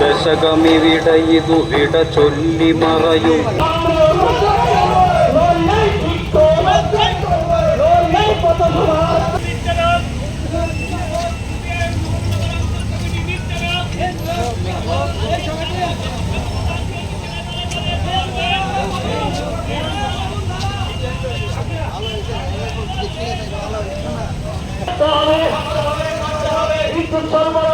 ദശകമിവിടയിതു വിട ചൊല്ലി മറയും বিদ্যুৎ সরবরাহ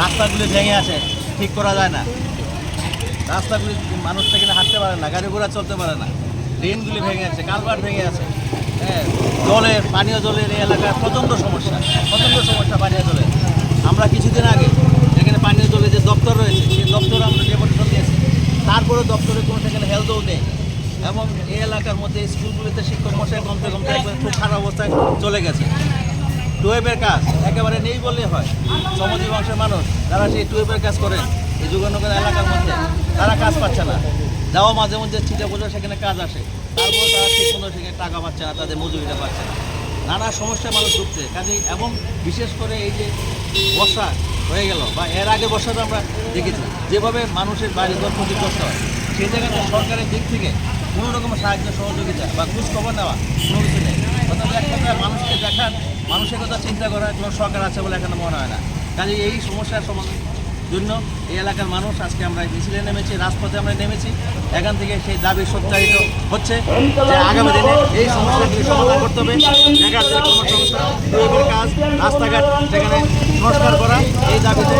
রাস্তাগুলি ভেঙে আছে, ঠিক করা যায় না। রাস্তাগুলি মানুষ সেখানে হাঁটতে পারে না, গাড়ি ঘোড়া চলতে পারে না। ড্রেনগুলি ভেঙে আছে, কালভার্ট ভেঙে আছে। হ্যাঁ জলের পানীয় জলের এই এলাকার প্রচণ্ড সমস্যা প্রচণ্ড সমস্যা পানীয় জলের। আমরা কিছুদিন আগে এখানে পানীয় জলের যে দপ্তর রয়েছে, সেই দপ্তরে আমরা ডেপুটেশন দিয়েছি। তারপরে দপ্তরে কোনো সেখানে হেলথও নেই। এবং এই এলাকার মধ্যে স্কুলগুলিতে শিক্ষক মশাই কমতে কমতে খুব খারাপ অবস্থায় চলে গেছে। টুয়েবের কাজ একেবারে নেই বললেই হয়। সমাজী বংশের মানুষ, যারা সেই টুয়েবের কাজ করেন এই যুগনগর এলাকার মধ্যে, তারা কাজ পাচ্ছে না। যাওয়া মাঝে মধ্যে ছিটে বোঝা সেখানে কাজ আসে। তারপর তারা ঠিক মতো সেখানে টাকা পাচ্ছে না, তাদের মজুরিটা পাচ্ছে না। নানা সমস্যায় মানুষ ঢুকছে কাজে এবং বিশেষ করে এই যে বর্ষা হয়ে গেল, বা এর আগে বর্ষাটা আমরা দেখেছি, যেভাবে মানুষের বাড়ি ঘর ক্ষতিগ্রস্ত হয়, সেই জায়গাতে সরকারের দিক থেকে কোনো রকম সাহায্য, সহযোগিতা বা খোঁজ খবর নেওয়া কোনো কিছু নেই। অর্থাৎ এক কথায় মানুষকে দেখার মানুষের কথা চিন্তা করার কোনো সরকার আছে বলে এখানে মনে হয় না। কাজে এই সমস্যার সমাধান জন্য এই এলাকার মানুষ আজকে আমরা মিছিলে নেমেছি, রাজপথে আমরা নেমেছি। এখান থেকে সেই দাবি সত্যায়িত হচ্ছে যে আগামী দিনে এই সমস্যাগুলি সমাধান করতে হবে। কাজ, রাস্তাঘাট, সেখানে সংস্কার করা, এই দাবিতে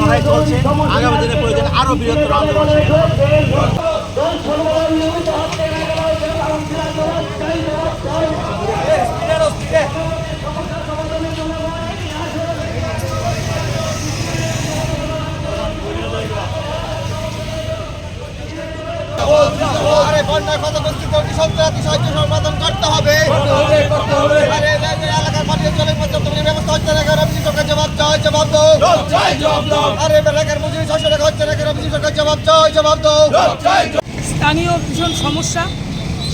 লড়াই চলছে। আগামী দিনে প্রয়োজন আরও বৃহত্তর আন্দোলন সেখানে জল সরবরাহ নিয়মিত হচ্ছে কেন কাউন্সিলর জবাব চাই জবাব দাও আরে বন্যার সাহায্য সমাধান করতে হবে। আরে এলাকার পানীয় জলের পর্যাপ্ত পরিমাণ ব্যবস্থা হচ্ছে না কেন? সরকার জবাব চাই জবাব দাও। আরে এলাকার মজুরি ছশো টাকা হচ্ছে না কেন? বিজেপি সরকার জবাব চাই জবাব দাও। স্থানীয় ভীষণ সমস্যা।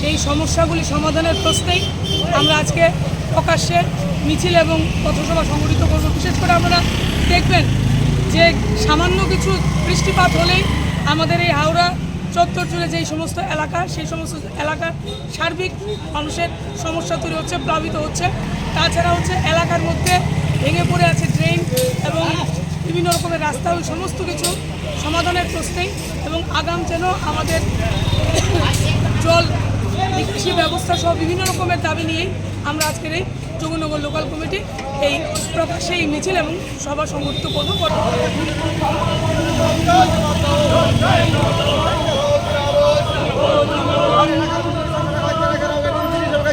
সেই সমস্যাগুলি সমাধানের প্রশ্নেই আমরা আজকে প্রকাশ্যে মিছিল এবং পথসভা সংগঠিত করব। বিশেষ করে আপনারা দেখবেন যে সামান্য কিছু বৃষ্টিপাত হলেই আমাদের এই হাওড়া চত্বর জুড়ে যেই সমস্ত এলাকা, সেই সমস্ত এলাকার সার্বিক মানুষের সমস্যা তৈরি হচ্ছে, প্লাবিত হচ্ছে। তাছাড়া হচ্ছে এলাকার মধ্যে ভেঙে পড়ে আছে ড্রেন এবং বিভিন্ন রকমের রাস্তা, ওই সমস্ত কিছু সমাধানের প্রশ্নেই এবং আগাম যেন আমাদের জল কৃষি ব্যবস্থা সহ বিভিন্ন রকমের দাবি নিয়েই আমরা আজকের এই যোগনগর লোকাল কমিটি এই প্রকাশ্যে এই মিছিল এবং সভা সংগঠিত করব।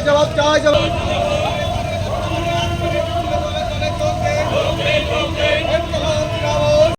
জবাব চাই জবাব